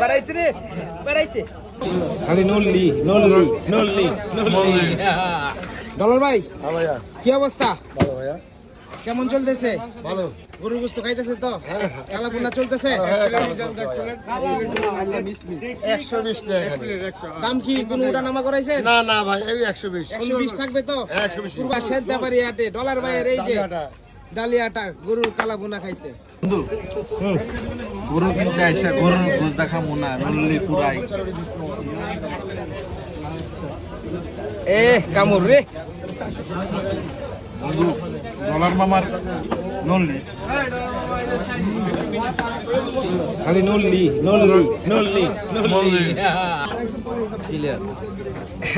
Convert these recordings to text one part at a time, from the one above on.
বাড়াইছে রে বাড়াইছে খালি নল্লি নল্লি নল্লি নল্লি। ডলার ভাই হ্যাঁ ভাইয়া। কি অবস্থা? ভালো ভাইয়া। কেমন চলতেছে? ভালো। গরুর গোস্ত খাইতেছে তো? কালাপুনা চলতেছে? একশো বিশ দাম কি কোনো উঠা নামা করাইছেন? না না ভাই এই একশো বিশ। একশো বিশ থাকবে তো? হ্যাঁ, 120 পূর্বা ডলার ভাইয়ের এই যে ডালিয়াটা। গরুর গরুর বোনা খাইতে গরু কিনতে আসে গরুর গোস দেখা মোনা নল্লি পুরাই এ কামড় রে। ডলার মামার নল্লি। খালি নল্লি নল্লি নল্লি নল্লি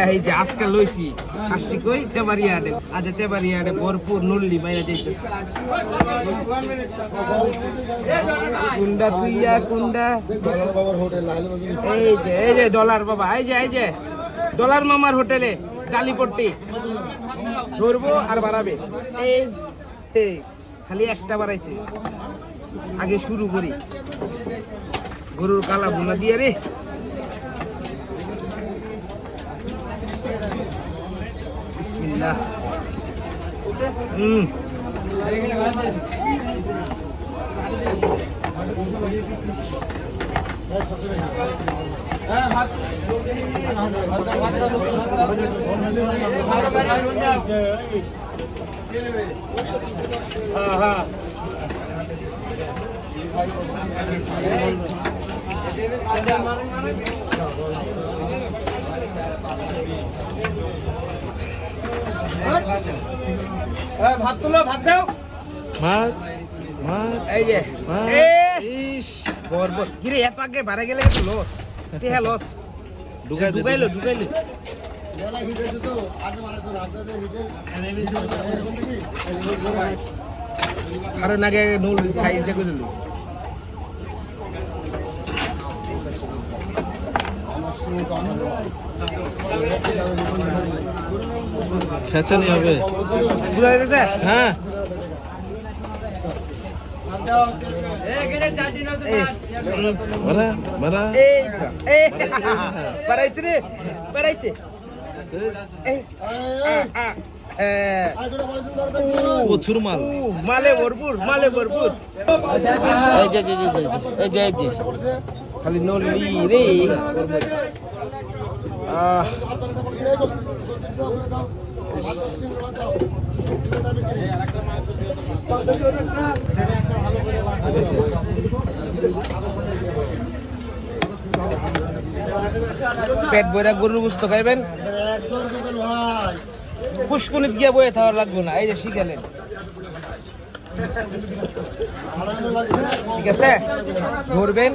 এই যে আজকে লইছি আসছি কই? তেবারিয়া হাটে আজ তেবারিয়া হাটে ভরপুর নল্লি বাইরে যাইতেছে। কুন্ডা তুইয়া কুন্ডা। বাবার হোটেল লাল এই যে এই যে ডলার বাবা এই যে এই যে। ডলার মামার হোটেলে ডালিপট্টি ধরবো আর বাড়াবে। এই এই খালি একটা বাড়াইছে। আগে শুরু করি। গরুর কালা বোনা দিয়ে রে। হুম। ভাত তুলো ভাত দাও। মার মার এই যে। এ! বরবর কিরে এত আগে বাড়া গেলে তো লস টেহা লস ঢুকাই ঢুকাইলো ঢুকাইলো কারণ আগে নুল সাইজ দেখে দিল। খেচানি হবে। বুঝা যাচ্ছে হ্যাঁ। প্রচুর মাল। মালে ভরপুর মালে ভরপুর। এই যে যে যে যে, এই যে এই যে। খালি নলি রে। পেট বইরা গরুর বুঝতে খাইবেন? পুষ্কুনিত গিয়া বয়ে থাকার লাগবে না, এই যে শিখালেন। ঠিক আছে? ধরবেন।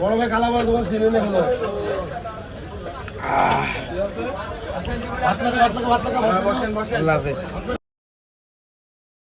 বড় ভাই কালাবার দোকান সিনে নেই হলো। ভাত লাগা ভাত লাগা ভাত লাগা ভাত লাগা আল্লাহ হাফেজ।